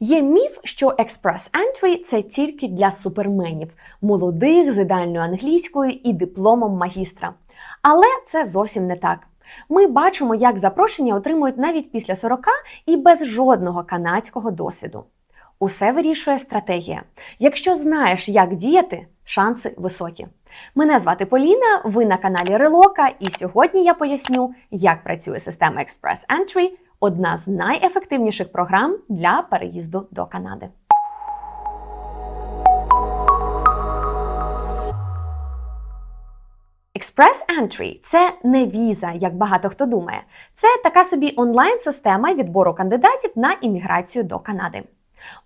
Є міф, що Express Entry – це тільки для суперменів, молодих з ідеальною англійською і дипломом магістра. Але це зовсім не так. Ми бачимо, як запрошення отримують навіть після 40 і без жодного канадського досвіду. Усе вирішує стратегія. Якщо знаєш, як діяти, шанси високі. Мене звати Поліна, ви на каналі Релока, і сьогодні я поясню, як працює система Express Entry – одна з найефективніших програм для переїзду до Канади. Express Entry – це не віза, як багато хто думає. Це така собі онлайн-система відбору кандидатів на імміграцію до Канади.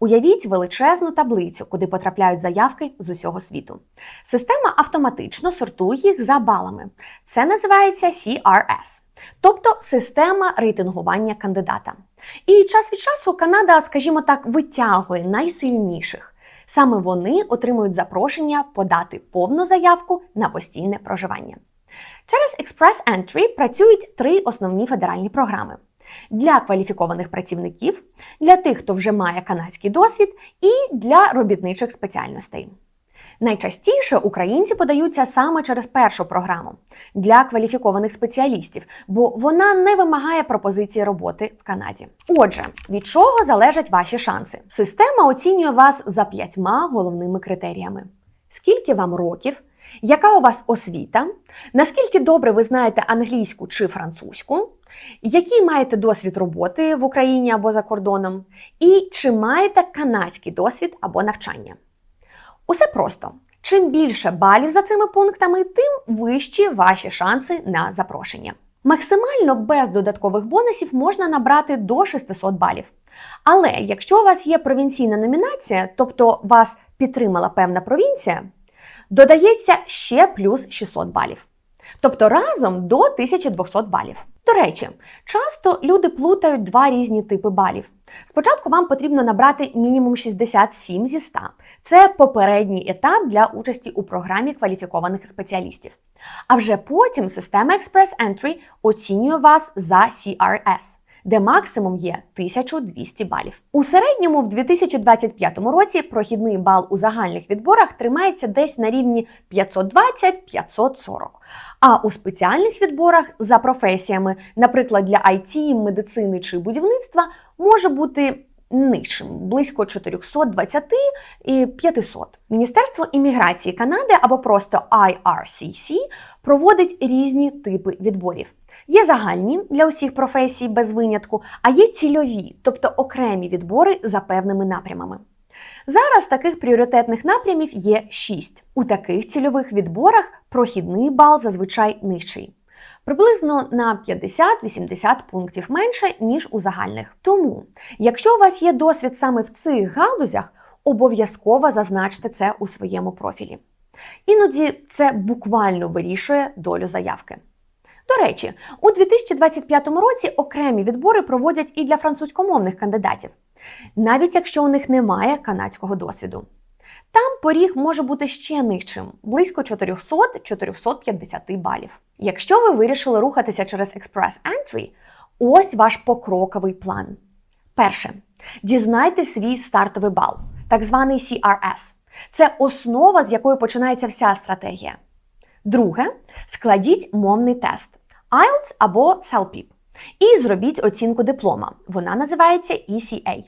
Уявіть величезну таблицю, куди потрапляють заявки з усього світу. Система автоматично сортує їх за балами. Це називається CRS, тобто система рейтингування кандидата. І час від часу Канада, скажімо так, витягує найсильніших. Саме вони отримують запрошення подати повну заявку на постійне проживання. Через Express Entry працюють три основні федеральні програми для кваліфікованих працівників, для тих, хто вже має канадський досвід, і для робітничих спеціальностей. Найчастіше українці подаються саме через першу програму для кваліфікованих спеціалістів, бо вона не вимагає пропозиції роботи в Канаді. Отже, від чого залежать ваші шанси? Система оцінює вас за п'ятьма головними критеріями: скільки вам років, яка у вас освіта, наскільки добре ви знаєте англійську чи французьку, який маєте досвід роботи в Україні або за кордоном, і чи маєте канадський досвід або навчання. Усе просто. Чим більше балів за цими пунктами, тим вищі ваші шанси на запрошення. Максимально без додаткових бонусів можна набрати до 600 балів. Але якщо у вас є провінційна номінація, тобто вас підтримала певна провінція, додається ще плюс 600 балів. Тобто разом до 1200 балів. До речі, часто люди плутають два різні типи балів. Спочатку вам потрібно набрати мінімум 67 зі 100. Це попередній етап для участі у програмі кваліфікованих спеціалістів. А вже потім система Express Entry оцінює вас за CRS де максимум є 1200 балів. У середньому в 2025 році прохідний бал у загальних відборах тримається десь на рівні 520-540. А у спеціальних відборах за професіями, наприклад, для IT, медицини чи будівництва, може бути нижчим, близько 420 і 500. Міністерство імміграції Канади або просто IRCC проводить різні типи відборів. Є загальні для усіх професій без винятку, а є цільові, тобто окремі відбори за певними напрямами. Зараз таких пріоритетних напрямів є 6. У таких цільових відборах прохідний бал зазвичай нижчий. Приблизно на 50-80 пунктів менше, ніж у загальних. Тому, якщо у вас є досвід саме в цих галузях, обов'язково зазначте це у своєму профілі. Іноді це буквально вирішує долю заявки. До речі, у 2025 році окремі відбори проводять і для французькомовних кандидатів, навіть якщо у них немає канадського досвіду. Там поріг може бути ще нижчим близько 400-450 балів. Якщо ви вирішили рухатися через Express Entry, ось ваш покроковий план. Перше. Дізнайте свій стартовий бал, так званий CRS. Це основа, з якої починається вся стратегія. Друге, складіть мовний тест IELTS або CELPIP. І зробіть оцінку диплома. Вона називається ECA.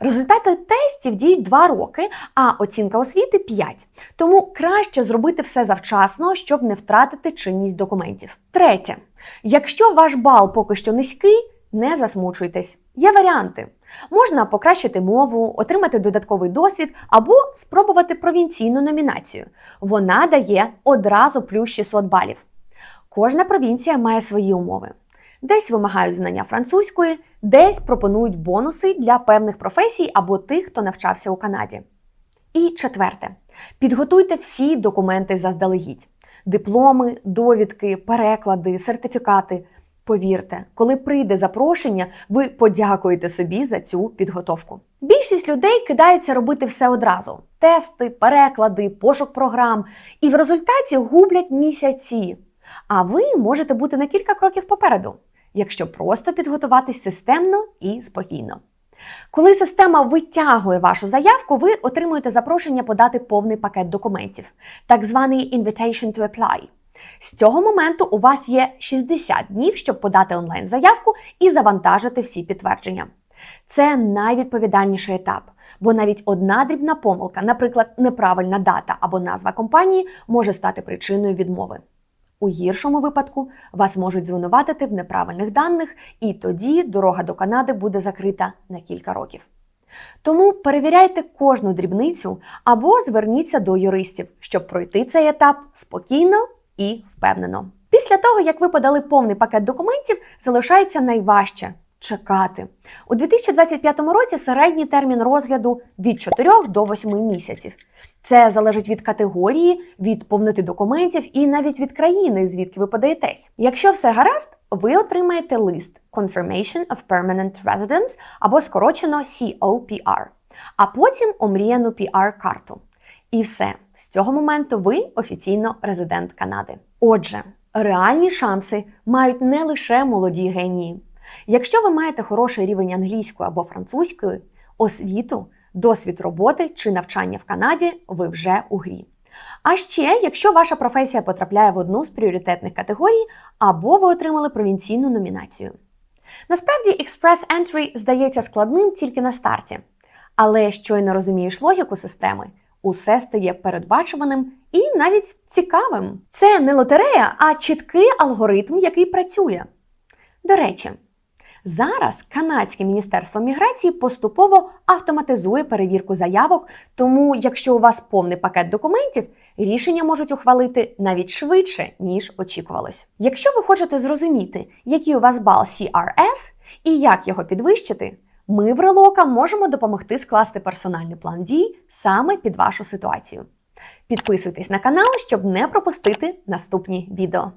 Результати тестів діють 2 роки, а оцінка освіти 5. Тому краще зробити все завчасно, щоб не втратити чинність документів. Третє. Якщо ваш бал поки що низький, не засмучуйтесь. Є варіанти. Можна покращити мову, отримати додатковий досвід або спробувати провінційну номінацію. Вона дає одразу плюс 600 балів. Кожна провінція має свої умови. Десь вимагають знання французької, десь пропонують бонуси для певних професій або тих, хто навчався у Канаді. І четверте, підготуйте всі документи заздалегідь: дипломи, довідки, переклади, сертифікати. Повірте, коли прийде запрошення, ви подякуєте собі за цю підготовку. Більшість людей кидаються робити все одразу: тести, переклади, пошук програм, і в результаті гублять місяці. А ви можете бути на кілька кроків попереду, якщо просто підготуватись системно і спокійно. Коли система витягує вашу заявку, ви отримуєте запрошення подати повний пакет документів, так званий invitation to apply. З цього моменту у вас є 60 днів, щоб подати онлайн-заявку і завантажити всі підтвердження. Це найвідповідальніший етап, бо навіть одна дрібна помилка, наприклад, неправильна дата або назва компанії, може стати причиною відмови. У гіршому випадку вас можуть звинуватити в неправильних даних, і тоді дорога до Канади буде закрита на кілька років. Тому перевіряйте кожну дрібницю або зверніться до юристів, щоб пройти цей етап спокійно і впевнено. Після того, як ви подали повний пакет документів, залишається найважче чекати. У 2025 році середній термін розгляду від 4 до 8 місяців. Це залежить від категорії, від повноти документів і навіть від країни, звідки ви подаєтесь. Якщо все гаразд, ви отримаєте лист Confirmation of Permanent Residence або скорочено COPR, а потім омріяну PR-карту. І все, з цього моменту ви офіційно резидент Канади. Отже, реальні шанси мають не лише молоді генії. Якщо ви маєте хороший рівень англійської або французької, освіту, досвід роботи чи навчання в Канаді, ви вже у грі. А ще, якщо ваша професія потрапляє в одну з пріоритетних категорій, або ви отримали провінційну номінацію. Насправді, Express Entry здається складним тільки на старті, але щойно розумієш логіку системи, усе стає передбачуваним і навіть цікавим. Це не лотерея, а чіткий алгоритм, який працює. До речі, зараз канадське міністерство міграції поступово автоматизує перевірку заявок, тому якщо у вас повний пакет документів, рішення можуть ухвалити навіть швидше, ніж очікувалось. Якщо ви хочете зрозуміти, який у вас бал CRS і як його підвищити, ми в Релока можемо допомогти скласти персональний план дій саме під вашу ситуацію. Підписуйтесь на канал, щоб не пропустити наступні відео.